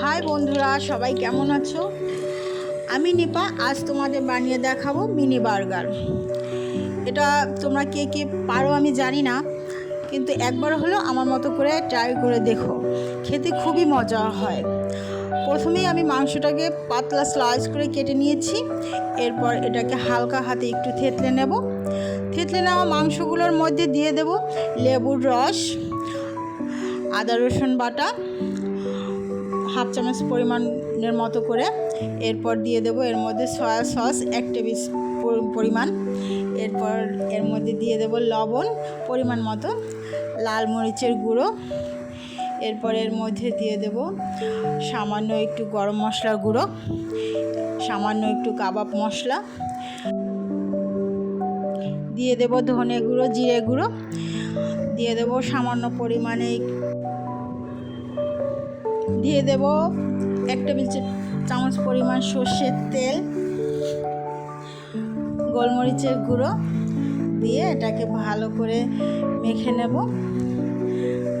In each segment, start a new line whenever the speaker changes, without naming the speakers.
High বন্ধুরা, সবাই কেমন আছো? আমি নিপা, আজ তোমাদের বানিয়ে দেখাবো মিনি বার্গার। এটা তোমরা কে কে পারো আমি জানি না, কিন্তু একবার হলো আমার মতো করে ট্রাই করে দেখো। খেতে খুবই মজা হয়। প্রথমেই আমি মাংসটাকে পাতলা স্লাইস করে কেটে নিয়েছি, এরপর এটাকে হালকা হাতে একটু থেতলে নেব। থেতলে নেওয়া মাংসগুলোর মধ্যে দিয়ে দেব লেবুর রস, আদা রসুন বাটা হাফ চামচ পরিমাণের মতো করে এরপর দিয়ে দেবো। এর মধ্যে সয়া সস এক টেবিল পরিমাণ। এরপর এর মধ্যে দিয়ে দেবো লবণ পরিমাণ মতো, লাল মরিচের গুঁড়ো। এরপর এর মধ্যে দিয়ে দেব সামান্য একটু গরম মশলার গুঁড়ো, সামান্য একটু কাবাব মশলা। দিয়ে দেব ধনে গুঁড়ো, জিরে গুঁড়ো। দিয়ে দেব সামান্য পরিমাণে দিয়ে দেব এক টেবিল চামচ পরিমাণ সর্ষের তেল, গোলমরিচের গুঁড়ো দিয়ে এটাকে ভালো করে মেখে নেব।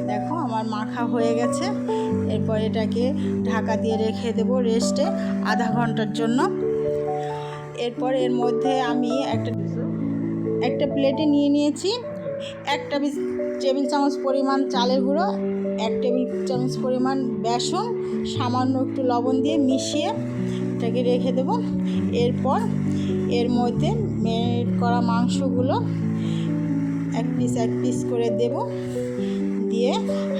দেখো আমার মাখা হয়ে গেছে। এরপর এটাকে ঢাকা দিয়ে রেখে দেব রেস্টে আধা ঘণ্টার জন্য। এরপর এর মধ্যে আমি একটা একটা প্লেটে নিয়ে নিয়েছি। এক টেবিল চামচ পরিমাণ চালের গুঁড়ো, এক টেবিল চামচ পরিমাণ বেসন, সামান্য একটু লবণ দিয়ে মিশিয়ে এটাকে রেখে দেব। এরপর এর মধ্যে মেরিনেট করা মাংসগুলো এক পিস এক পিস করে দেব। দিয়ে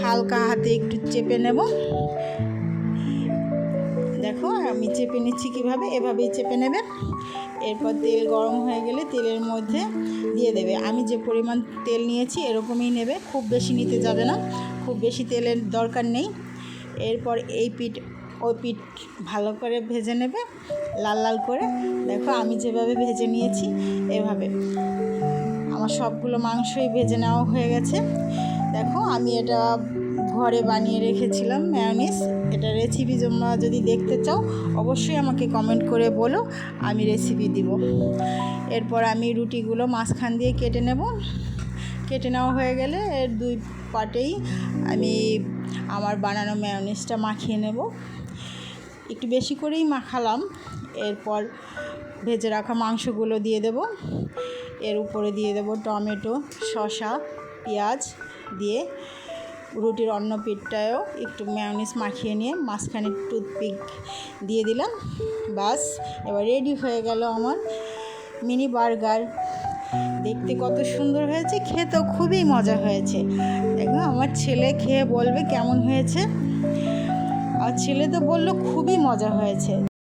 হালকা হাতে একটু চেপে নেব। দেখো, আমি চেপে নিচ্ছি কীভাবে? এভাবেই চেপে নেবে। এরপর তেল গরম হয়ে গেলে তেলের মধ্যে দিয়ে দেবে। আমি যে পরিমাণ তেল নিয়েছি এরকমই নেবে, খুব বেশি নিতে যাবে না, খুব বেশি তেলের দরকার নেই। এরপর এই পিঠ ওই পিঠ ভালো করে ভেজে নেবে, লাল লাল করে। দেখো আমি যেভাবে ভেজে নিয়েছি, এভাবে। আমার সবগুলো মাংসই ভেজে নেওয়া হয়ে গেছে। দেখো আমি এটা ঘরে বানিয়ে রেখেছিলাম ম্যায়োনিস এটা রেসিপি তোমরা যদি দেখতে চাও, অবশ্যই আমাকে কমেন্ট করে বলো, আমি রেসিপি দিব। এরপর আমি রুটিগুলো মাঝখান দিয়ে কেটে নেব। কেটে নেওয়া হয়ে গেলে এর দুই পাটেই আমি আমার বানানো ম্যায়োনিসটা মাখিয়ে নেব। একটু বেশি করেই মাখালাম। এরপর ভেজে রাখা মাংসগুলো দিয়ে দেব। এর উপরে দিয়ে দেব টমেটো, শসা, পেঁয়াজ দিয়ে রুটির অন্য পিঠটায়ও একটু ম্যায়োনিজ মাখিয়ে নিয়ে মাঝখানে টুথপিক দিয়ে দিলাম। বাস এবার রেডি হয়ে গেল আমার মিনি বার্গার দেখতে কত সুন্দর হয়েছে, খেতেও খুবই মজা হয়েছে। দেখো, আমার ছেলে খেয়ে বলবে কেমন হয়েছে। আর ছেলে তো বলল খুবই মজা হয়েছে।